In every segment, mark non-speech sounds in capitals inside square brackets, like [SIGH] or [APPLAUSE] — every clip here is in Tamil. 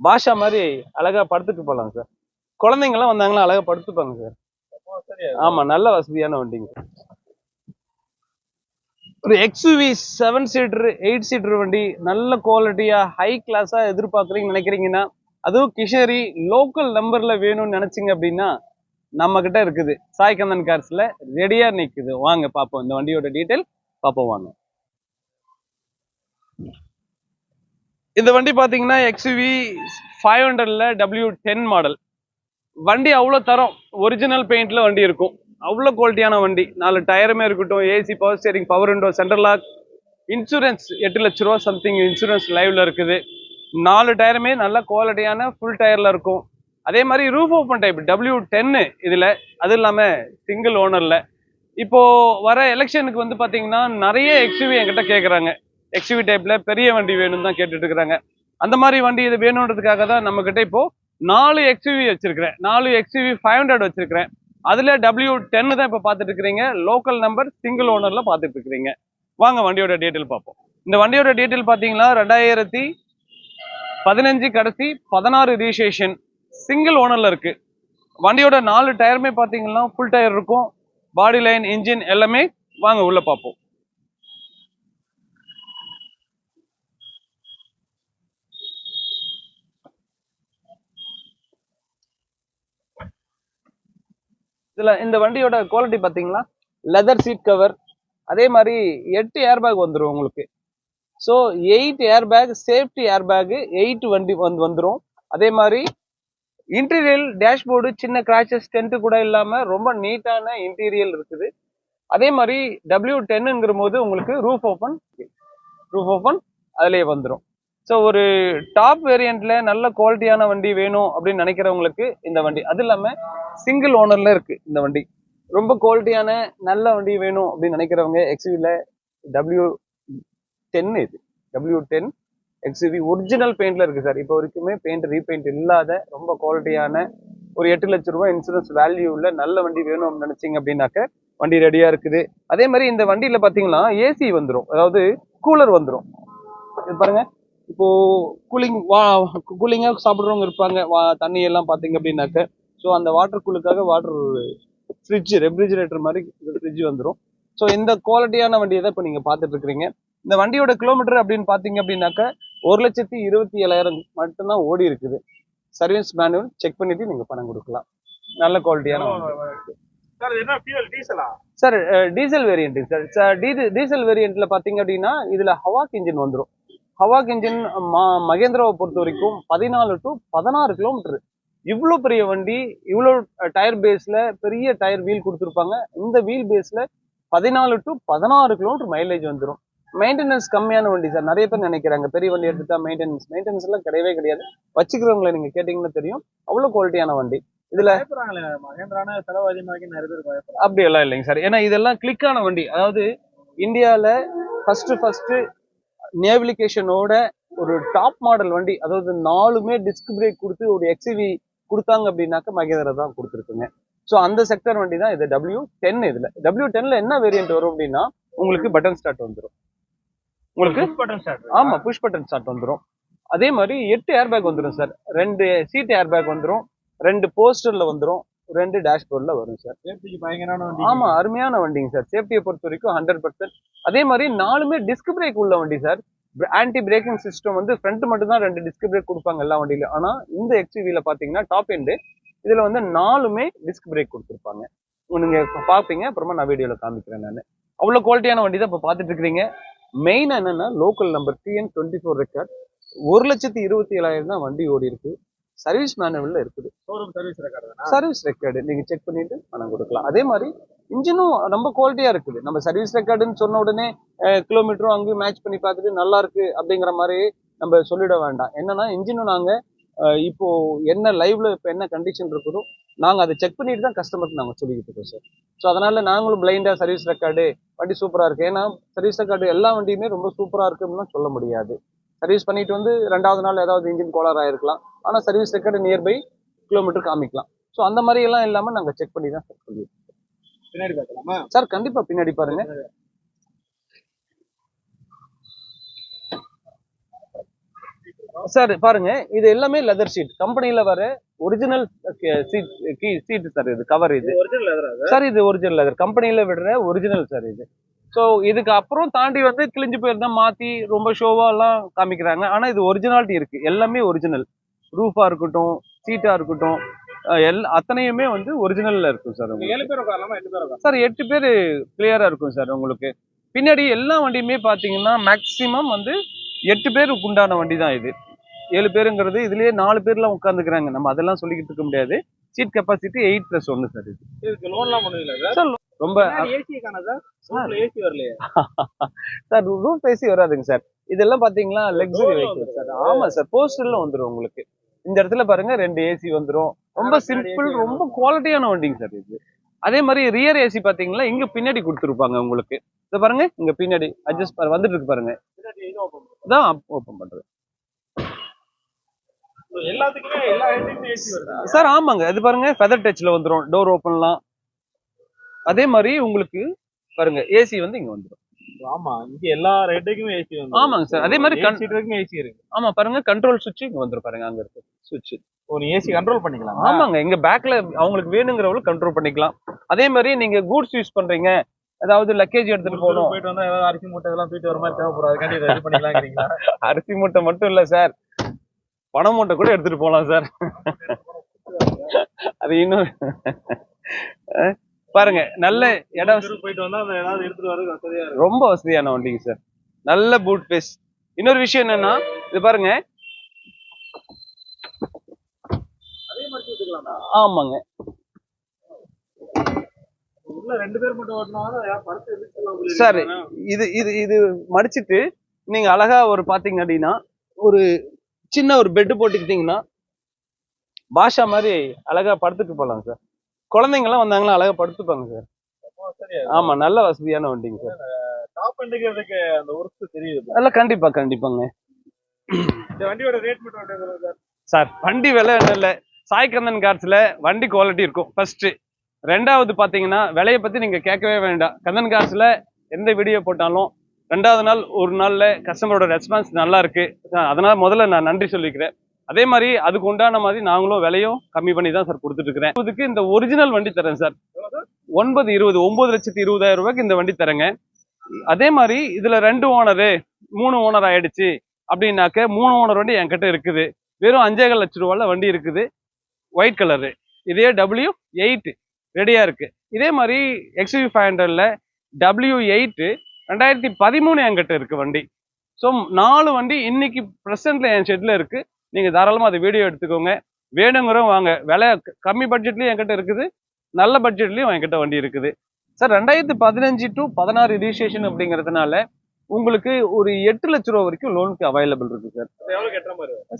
பாஷா மாதிரி அழகா படுத்துட்டு போகலாம் சார். குழந்தைங்க எல்லாம் வந்தாங்கன்னா அழகா படுத்துப்பாங்க சார். ஆமா நல்ல வசதியான வண்டிங்க. ஒரு XUV seven seater eight seater வண்டி நல்ல குவாலிட்டியா ஹை கிளாஸா எதிர்பார்க்குறீங்கன்னு நினைக்கிறீங்கன்னா அதுவும் கிஷரி லோக்கல் நம்பர்ல வேணும்னு நினைச்சீங்க அப்படின்னா நம்ம கிட்ட இருக்குது சாய்கந்தன் கார்ஸ்ல ரெடியா நிக்குது. வாங்க பாப்போம். இந்த வண்டியோட டீட்டெயில் பாப்போம் வாங்க. இந்த வண்டி பார்த்தீங்கன்னா எக்ஸ்யூவி ஃபைவ் ஹண்ட்ரட்ல டபிள்யூ டென் மாடல் வண்டி அவ்வளோ தரம். ஒரிஜினல் பெயிண்ட்ல வண்டி இருக்கும். அவ்வளோ குவாலிட்டியான வண்டி. நாலு டயருமே இருக்கட்டும் AC power steering power window central lock insurance எட்டு லட்ச ரூபா சம்திங் இன்சூரன்ஸ் லைவ்ல இருக்குது. நாலு டயருமே நல்ல குவாலிட்டியான ஃபுல் டயர்ல இருக்கும். அதே மாதிரி ரூஃப் ஓப்பன் டைப் டபிள்யூ டென்னு இதில். அது இல்லாமல் சிங்கிள் ஓனரில் இப்போ வர எலெக்ஷனுக்கு வந்து பார்த்தீங்கன்னா நிறைய எக்ஸ்யூவி என்கிட்ட கேட்குறாங்க எக்ஸ்யூவி டைப்ல பெரிய வண்டி வேணும்னு தான் கேட்டுட்டு இருக்கிறாங்க. அந்த மாதிரி வண்டி இது வேணுன்றதுக்காக தான் நம்ம கிட்ட இப்போ நாலு எக்ஸ்யூவி வச்சிருக்கிறேன். நாலு எக்ஸ்யூவி ஃபைவ் ஹண்ட்ரட் வச்சிருக்கிறேன். அதுல டபிள்யூ டென்னு தான் இப்போ பார்த்துட்டு இருக்கிறீங்க. லோக்கல் நம்பர் சிங்கிள் ஓனர்ல பார்த்துட்டு இருக்கிறீங்க. வாங்க வண்டியோட டீட்டெயில் பார்ப்போம். இந்த வண்டியோட டீட்டெயில் பார்த்தீங்கன்னா ரெண்டாயிரத்தி பதினஞ்சு கடைசி பதினாறு ரிஜிஸ்ட்ரேஷன் சிங்கிள் ஓனர்ல இருக்கு. வண்டியோட நாலு டயருமே பார்த்தீங்கன்னா ஃபுல் டயர் இருக்கும். பாடி லைன் இன்ஜின் எல்லாமே வாங்க உள்ள பார்ப்போம். இதில் இந்த வண்டியோட குவாலிட்டி பார்த்தீங்கன்னா லெதர் சீட் கவர் அதே மாதிரி எட்டு ஏர் பேக் வந்துடும் உங்களுக்கு. So eight air bag safety air bag eight வண்டி வந்து வந்துடும் அதே மாதிரி இன்டீரியல் டேஷ்போர்டு சின்ன கிராச்சஸ் டென்ட்டு கூட இல்லாமல் ரொம்ப நீட்டான இன்டீரியல் இருக்குது. அதே மாதிரி டபிள்யூ டென்னுங்கிற போது உங்களுக்கு ரூஃப் ஓப்பன் ரூஃப் ஓப்பன் அதுலயே வந்துடும் ஸோ ஒரு டாப் வேரியண்ட்டில் நல்ல குவாலிட்டியான வண்டி வேணும் அப்படின்னு நினைக்கிறவங்களுக்கு இந்த வண்டி. அது இல்லாமல் சிங்கிள் ஓனர்ல இருக்கு இந்த வண்டி. ரொம்ப குவாலிட்டியான நல்ல வண்டி வேணும் அப்படின்னு நினைக்கிறவங்க எக்ஸ்யூவில டபிள்யூ டென் இது. டபிள்யூ டென் எக்ஸ்யூவி ஒரிஜினல் பெயிண்ட்ல இருக்கு சார் இப்போ வரைக்குமே பெயிண்ட் ரீபெயிண்ட் இல்லாத ரொம்ப குவாலிட்டியான ஒரு எட்டு லட்ச ரூபாய் இன்சூரன்ஸ் வேல்யூ உள்ள நல்ல வண்டி வேணும் நினைச்சிங்க அப்படின்னாக்க வண்டி ரெடியா இருக்குது. அதே மாதிரி இந்த வண்டியில பாத்தீங்கன்னா ஏசி வந்துடும் அதாவது கூலர் வந்துடும் இது பாருங்க. இப்போ கூலிங் வா கூலிங்காக சாப்பிட்றவங்க இருப்பாங்க. வா தண்ணி எல்லாம் பார்த்தீங்க அப்படின்னாக்க ஸோ அந்த வாட்டர் கூலுக்காக வாட்டர் ஃப்ரிட்ஜ் ரெஃப்ரிஜிரேட்டர் மாதிரி ஃப்ரிட்ஜ் வந்துடும் ஸோ இந்த குவாலிட்டியான வண்டியை தான் இப்போ நீங்கள் பார்த்துட்டு இருக்கிறீங்க இந்த வண்டியோட கிலோமீட்டர் அப்படின்னு பார்த்தீங்க அப்படின்னாக்க ஒரு லட்சத்தி இருபத்தி ஏழாயிரம் மட்டும்தான் ஓடி இருக்குது. சர்வீஸ் மேனுவல் செக் பண்ணிட்டு நீங்கள் பணம் கொடுக்கலாம். நல்ல குவாலிட்டியான சார் டீசலா சார் சார் டீசல் வேரியண்ட்ல பாத்தீங்க அப்படின்னா இதுல ஹவாக் இன்ஜின் வந்துடும் ஹவாக் இன்ஜின் மகேந்திராவை பொறுத்த வரைக்கும் பதினாலு டு பதினாறு கிலோமீட்டர் இவ்வளோ பெரிய வண்டி இவ்வளோ டயர் பேஸ்ல பெரிய டயர் வீல் கொடுத்துருப்பாங்க. இந்த வீல் பேஸ்ல பதினாலு டு பதினாறு கிலோமீட்டர் மைலேஜ் வந்துடும் மெயின்டெனன்ஸ் கம்மியான வண்டி சார் நிறைய பேர் நினைக்கிறாங்க பெரிய வண்டி எடுத்துட்டா மெயின்டெனன்ஸ் மெயின்டெனன்ஸ் எல்லாம் கிடையவே கிடையாது. வச்சுக்கிறவங்களை நீங்க கேட்டீங்கன்னா தெரியும். அவ்வளோ குவாலிட்டியான வண்டி. இதுல மகேந்திரான செலவு நிறைய பேர் பயப்படுறாங்க. அப்படி எல்லாம் இல்லைங்க சார் ஏன்னா இதெல்லாம் கிளிக்கான வண்டி. அதாவது இந்தியாவில் ஃபர்ஸ்ட் ஃபர்ஸ்ட் நேவிலிகேஷனோட ஒரு டாப் மாடல் வண்டி. அதாவது நாலுமே டிஸ்க் பிரேக் கொடுத்து ஒரு எக்ஸிவி கொடுத்தாங்க அப்படின்னாக்க மகேந்திரா தான் கொடுத்துருக்குங்க. ஸோ அந்த செக்டர் வண்டி தான் இது. டபிள்யூ டென் இதுல. டபிள்யூ டென்ல என்ன வேரியன்ட் வரும் அப்படின்னா உங்களுக்கு பட்டன் ஸ்டார்ட் வந்துடும் உங்களுக்கு? பட்டன் ஸ்டார்ட் ஆமா புஷ் பட்டன் ஸ்டார்ட் வந்துடும் அதே மாதிரி எட்டு ஏர் பேக் வந்துடும் சார் ரெண்டு சீட் ஏர் பேக் வந்துடும் ரெண்டு போஸ்டர்ல வந்துடும் ரெண்டு டேஷ்போர்ட்ல வரும் சார் சேஃப்டிக்கு பயங்கரமான வண்டி. ஆமா அருமையான வண்டிங்க சார் சேஃப்டியை பொறுத்த வரைக்கும் ஹண்ட்ரட் பர்சன்ட் அதே மாதிரி நாலுமே டிஸ்க் பிரேக் உள்ள வண்டி சார் ஆன்டி பிரேக்கிங் சிஸ்டம் வந்து ஃப்ரண்ட் மட்டும் தான் ரெண்டு டிஸ்க் பிரேக் கொடுப்பாங்க எல்லா வண்டியிலும். ஆனா இந்த எக்ஸ்யூவில பாத்தீங்கன்னா டாப் எண்டு இதுல வந்து நாலுமே டிஸ்க் பிரேக் கொடுத்துருப்பாங்க. நீங்க இப்ப பாப்பீங்க அப்புறமா நான் வீடியோல காமிக்கிறேன் நான். அவ்வளவு குவாலிட்டியான வண்டி தான் இப்ப பாத்துட்டு இருக்கிறீங்க. மெயின் என்னன்னா local number TN twenty four record ஒரு லட்சத்தி இருபத்தி ஏழாயிரம் தான் வண்டி ஓடி இருக்கு. சர்வீஸ் மேனுவல்ல இருக்குது. சர்வீஸ் ரெக்கார்டு சர்வீஸ் ரெக்கார்டு நீங்க செக் பண்ணிட்டு பணம் கொடுக்கலாம். அதே மாதிரி இன்ஜினும் ரொம்ப குவாலிட்டியா இருக்குது. நம்ம சர்வீஸ் ரெக்கார்டுன்னு சொன்ன உடனே கிலோமீட்டரும் அங்கேயும் மேட்ச் பண்ணி பார்த்துட்டு நல்லா இருக்கு அப்படிங்கிற மாதிரி நம்ம சொல்லிட வேண்டாம். என்னன்னா இன்ஜினும் நாங்க இப்போ என்ன லைவ்ல இப்போ என்ன கண்டிஷன் இருக்குதோ நாங்க அதை செக் பண்ணிட்டு தான் கஸ்டமருக்கு நாங்க சொல்லிக்கிட்டு இருக்கோம் சார் ஸோ அதனால நாங்களும் பிளைண்டா சர்வீஸ் ரெக்கார்டு வண்டி சூப்பரா இருக்கு. ஏன்னா சர்வீஸ் ரெக்கார்டு எல்லா வண்டியுமே ரொம்ப சூப்பரா இருக்குன்னு சொல்ல முடியாது. சர்வீஸ் பண்ணிட்டு வந்து ரெண்டாவது நாள் ஏதாவது இன்ஜின் கோளாறு ஆயிருக்கலாம். ஆனா சர்வீஸ் ரெக்கார்டு நியர்பை கிலோமீட்டர் காமிக்கலாம். ஸோ அந்த மாதிரி எல்லாம் இல்லாம நாங்க செக் பண்ணி தான் சார் சொல்லியிருக்கோம். பின்னாடி பார்க்கலாமா? சார் கண்டிப்பா பின்னாடி பாருங்க. சார் பாருங்க இது எல்லாமே லெதர் ஷீட் கம்பெனில வர ஒரிஜினல் சீட் சீட் சார் இது கவர் இது. சார் இது? ஒரிஜினல் லெதர் கம்பெனில விடுற ஒரிஜினல் சார் இது. ஸோ இதுக்கு அப்புறம் தாண்டி வந்து கிழிஞ்சு போயிருந்தா மாத்தி ரொம்ப ஷோவா எல்லாம் காமிக்கிறாங்க. ஆனா இது ஒரிஜினாலிட்டி இருக்கு. எல்லாமே ஒரிஜினல் ரூஃபா இருக்கட்டும் சீட்டா இருக்கட்டும் எல்லா அத்தனையுமே வந்து ஒரிஜினல்ல இருக்கும் சார் ஏழு பேர் உட்காரலாமா? எட்டு பேர் சார் எட்டு பேர் கிளியரா இருக்கும் சார் உங்களுக்கு. பின்னாடி எல்லா வண்டியுமே பாத்தீங்கன்னா மேக்சிமம் வந்து எட்டு பேருக்கு உண்டான வண்டி தான் இது. ஏழு பேருங்கிறது இதுலயே நாலு பேர்லாம் உட்காந்துக்கிறாங்க நம்ம அதெல்லாம் சொல்லிக்கிட்டு இருக்க முடியாது. சீட் கெப்பாசிட்டி எயிட் பிளஸ் ஒன்னு சார் இது. இதுக்கு லோன்லாம் பண்ணுவீங்களா சார். சார் ரொம்ப ஏசி சார்? ஏசி வரலையே. [LAUGHS] சார் ரூம் பேசி வராதுங்க சார். இதெல்லாம் பாத்தீங்களா லக்ஸுரி வெஹிக்கிள் சார். ஆமா சார் போஸ்டர்ல வந்துரும் உங்களுக்கு. இந்த இடத்துல பாருங்க ரெண்டு ஏசி வந்துரும். ரொம்ப சிம்பிள் ரொம்ப குவாலிட்டியான வண்டிங்க சார் இது. அதே மாதிரி ரியர் ஏசி பாத்தீங்களா இங்க பின்னாடி கொடுத்துருப்பாங்க உங்களுக்கு. இத பாருங்க இங்க பின்னாடி அட்ஜஸ்ட் வந்துட்டு இருக்கு பாருங்க. இதான் ஓபன் பண்றது. சார் ஆமாங்க. இது பாருங்க ஃபெதர் டச்ல வந்துரும். டோர் ஓப்பன்லாம் அதே மாதிரி உங்களுக்கு பாருங்க ஏசி வந்து இங்க வந்துரும். ஆமா இங்க எல்லா ரேட்டுக்குமே ஏசி வந்து ஆமாங்க சார் அதே மாதிரி சீட் வரைக்கும் ஏசி இருக்கு. ஆமா பாருங்க கண்ட்ரோல் சுவிட்ச் இங்க வந்துரும் பாருங்க அங்க இருக்கு சுவிட்ச் நீ ஏசி கண்ட்ரோல் பண்ணிக்கலாம்? ஆமாங்க இங்க பேக்ல அவங்களுக்கு வேணுங்கிறவங்க கண்ட்ரோல் பண்ணிக்கலாம். அதே மாதிரி நீங்க கூட்ஸ் யூஸ் பண்றீங்க அதாவது லக்கேஜ் எடுத்துட்டு போகணும். போயிட்டு வந்தா ஏதாவது அரிசி மூட்டை இதெல்லாம் தூக்கிட்டு வர மாதிரி தேவைப்படும் அதுக்காண்டி ரெடி பண்ணிக்கலாங்கிறீங்களா? [LAUGHS] அரிசி மூட்டை மட்டும் இல்ல சார். பணம் மூட்டை கூட எடுத்துட்டு போகலாம் சார். அது இன்னும் பாருங்க நல்ல இடம் போயிட்டு வந்தா அந்த எடுத்துட்டு வரது வசதியா ரொம்ப வசதியான வண்டிங்க சார். நல்ல பூட் பேஸ் இன்னொரு விஷயம் என்னன்னா இது பாருங்க. ஆமாங்க. சார் இது இது இது மடிச்சிட்டு நீங்க அழகா ஒரு பாத்தீங்க அப்படின்னா ஒரு சின்ன ஒரு பெட் போட்டுக்கிட்டீங்கன்னா பாஷா மாதிரி அழகா படுத்துட்டு போலாம் சார். குழந்தைங்க எல்லாம் வந்தாங்கன்னா அழகா படுத்துப்பாங்க சார். ஆமா நல்ல வசதியான வண்டிங்க சார். டாப் பண்ணுறதுக்கு அந்த ஒர்க் தெரியுது அதெல்லாம் கண்டிப்பா கண்டிப்பாங்க. இந்த வண்டியோட ரேட் மட்டும் சார் சார் வண்டி விலை என்ன இல்லை. சாய்கந்தன் கார்ஸ்ல வண்டி குவாலிட்டி இருக்கும். ஃபர்ஸ்ட் ரெண்டாவது பாத்தீங்கன்னா விலையை பத்தி நீங்க கேட்கவே வேண்டாம். கந்தன் கார்ஸ்ல எந்த வீடியோ போட்டாலும் ரெண்டாவது நாள் ஒரு நாள்ல கஸ்டமரோட ரெஸ்பான்ஸ் நல்லா இருக்கு. அதனால முதல்ல நான் நன்றி சொல்லிக்கிறேன். அதே மாதிரி அதுக்கு உண்டான மாதிரி நாங்களும் விலையும் கம்மி பண்ணி தான் சார் கொடுத்துட்டு இருக்கிறேன் இதுக்கு இந்த ஒரிஜினல் வண்டி தரேன் சார் ஒன்பது இருபது ஒன்பது லட்சத்தி இருபதாயிரம் ரூபாய்க்கு இந்த வண்டி தரேங்க. அதே மாதிரி இதுல ரெண்டு ஓனரு மூணு ஓனர் ஆயிடுச்சு அப்படின்னாக்க மூணு ஓனர் வண்டி என்கிட்ட இருக்குது. வெறும் அஞ்சேகால் லட்ச ரூபால வண்டி இருக்குது. ஒயிட் கலரு இதே டபிள்யூ எயிட் ரெடியா இருக்கு. இதே மாதிரி எக்ஸ்யூவி ஃபைவ் ஹண்ட்ரட்ல டபிள்யூ எயிட் ரெண்டாயிரத்தி பதிமூணு என்கிட்ட இருக்கு வண்டி. ஸோ நாலு வண்டி இன்னைக்கு ப்ரெசென்ட்ல என் ஷெட்ல இருக்கு. நீங்க தாராளமா அதை வீடியோ எடுத்துக்கோங்க. வேணுங்கிறவங்க வாங்க. விலை கம்மி பட்ஜெட்லயும் என்கிட்ட இருக்குது. நல்ல பட்ஜெட்லயும் என்கிட்ட வண்டி இருக்குது. சார் ரெண்டாயிரத்தி பதினஞ்சு டு பதினாறு ரிஜிஸ்ட்ரேஷன் அப்படிங்கிறதுனால உங்களுக்கு ஒரு எட்டு லட்ச ரூபா வரைக்கும் லோனுக்கு அவைலபிள் இருக்கு சார்?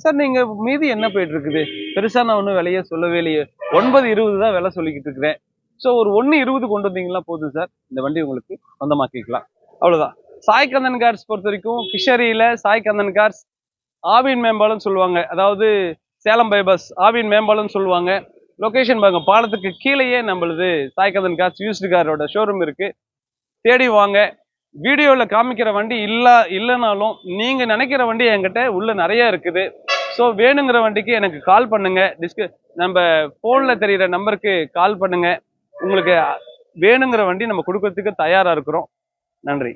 சார் நீங்க மீதி என்ன போயிட்டு இருக்குது? பெருசா நான் ஒன்றும் விலையே சொல்லவே இல்லையே. ஒன்பது இருபது தான் விலை சொல்லிக்கிட்டு இருக்கிறேன். ஸோ ஒரு ஒன்று இருபது கொண்டு வந்தீங்களா போதும் சார். இந்த வண்டி உங்களுக்கு சொந்தமாக்கிக்கலாம். அவ்வளவுதான். சாய் கந்தன் கார்ஸ் பொறுத்த வரைக்கும் கிஷரியில சாய் கந்தன் கார்ஸ் ஆவின் மேம்பாலம் சொல்லுவாங்க. அதாவது சேலம் பைபாஸ் ஆவின் மேம்பாலம் சொல்லுவாங்க. லொக்கேஷன் பாருங்க பாலத்துக்கு கீழேயே நம்மளுது சாய்கதன் கார்ஸ் யூஸ்டு காரோட ஷோரூம் இருக்கு. தேடி வாங்க. வீடியோவில் காமிக்கிற வண்டி இல்லை இல்லைனாலும் நீங்கள் நினைக்கிற வண்டி என்கிட்ட உள்ள நிறைய இருக்குது. ஸோ வேணுங்கிற வண்டிக்கு எனக்கு கால் பண்ணுங்க. டிஸ்க நம்ம ஃபோனில் தெரிகிற நம்பருக்கு கால் பண்ணுங்க. உங்களுக்கு வேணுங்கிற வண்டி நம்ம கொடுக்கறதுக்கு தயாராக இருக்கிறோம். நன்றி.